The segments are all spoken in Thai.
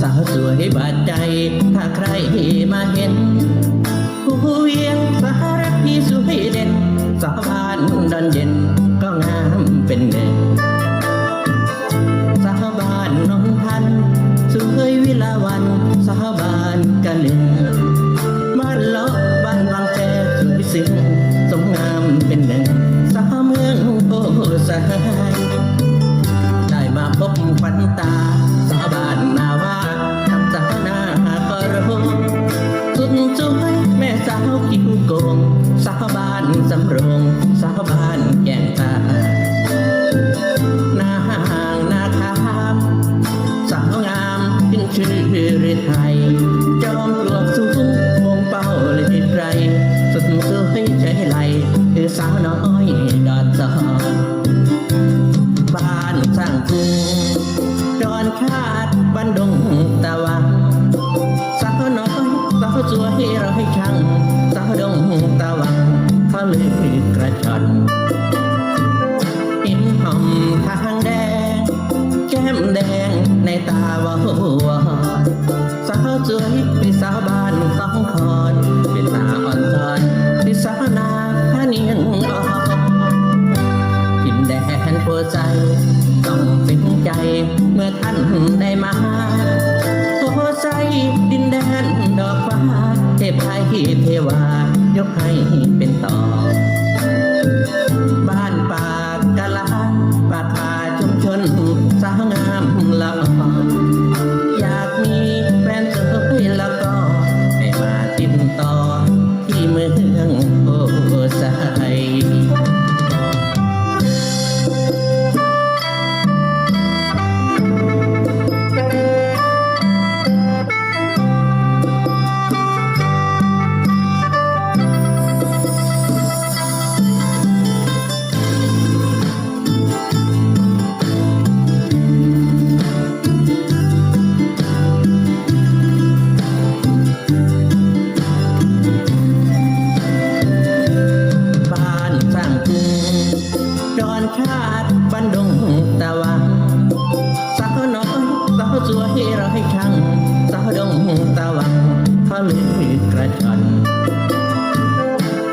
สาวสวยบาดใจ ถ้าใครมาเห็นผู้เวียงสหรัฐที่สวยเด่นสาวบ้านดอนเย็น ก็งามเป็นหนึ่งสาวบ้านนนทันสวยวิลาวันสาวบ้านกันหนึ่งบ้าเลาะบ้านบางแจสวยซึ้งสมงามเป็นหนึ่งสาวเมืองโพสายได้มาพบควันตา สาวบ้านแก่งตาหน้าห่างหน้าคามสาวงามขึ้นชื่อเรือไทย จอมปลวกสูงมงเป้าเลยไกรสุดสวยใจไหลคือสาวน้อยดอดซอน ดินแดนดอกฟ้า เทพไทยเทวายกให้เป็นต่อ บ้านป่ากะลาปากป่า ชาติบ้านดงตะวันสาวน้อยสาวสวยเราให้ช่างสาวดงตะวันเขาลือกระชอน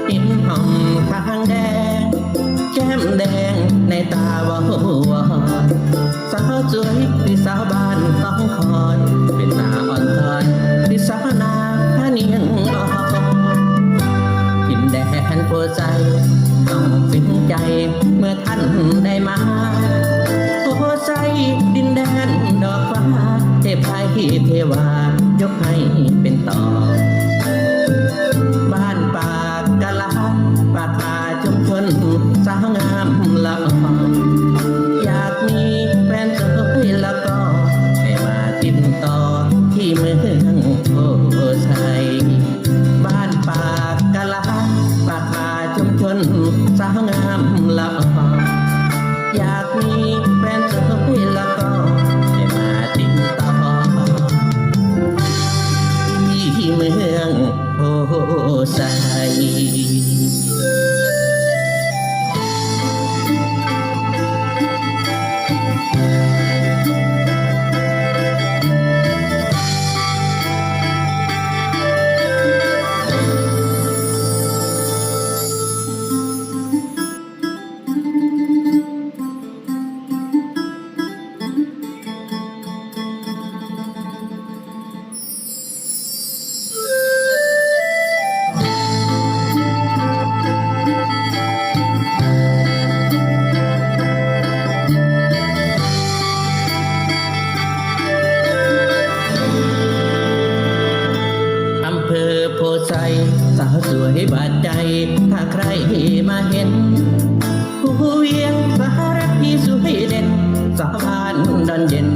อินหอมทางแดง แก้มแดงในตาวาววอนสาวสวยที่สาวบ้านต้องคอนเป็นตาอ่อนตอนที่สาวนาเนียงอ่อนดินแดนโพใจ ต้องสิ้นใจเมื่อท่านได้มาตัวใจดินแดนดอกฟ้าเทพไทยเทวายกให้เป็นต่อ เมืองโพไซ ใครมาเห็นผู้เวียงสารักที่สุยเด่นสาวบ้านดอนเย็น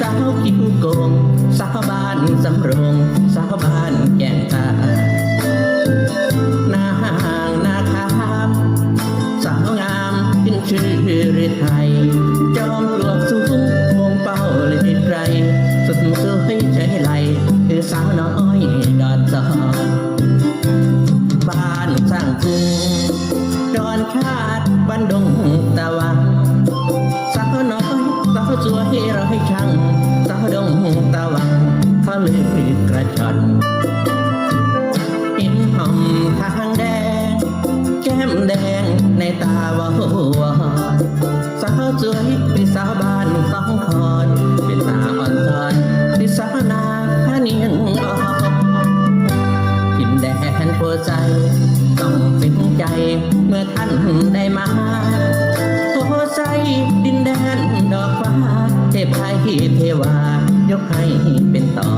สาวกินโกงสาวบ้านสำโรงสาวบ้านาวาววอนสาวสวยเป็นสาวบ้านสองคอนเป็นสาวอ่อนซอนเป็นสาวนาเนียนอ่อนดินแดนโพใจ ต้องเป็นใจเมื่อท่านได้มาโพใจดินแดนดอกฟ้าเทพไทยเทวายกให้เป็นต่อ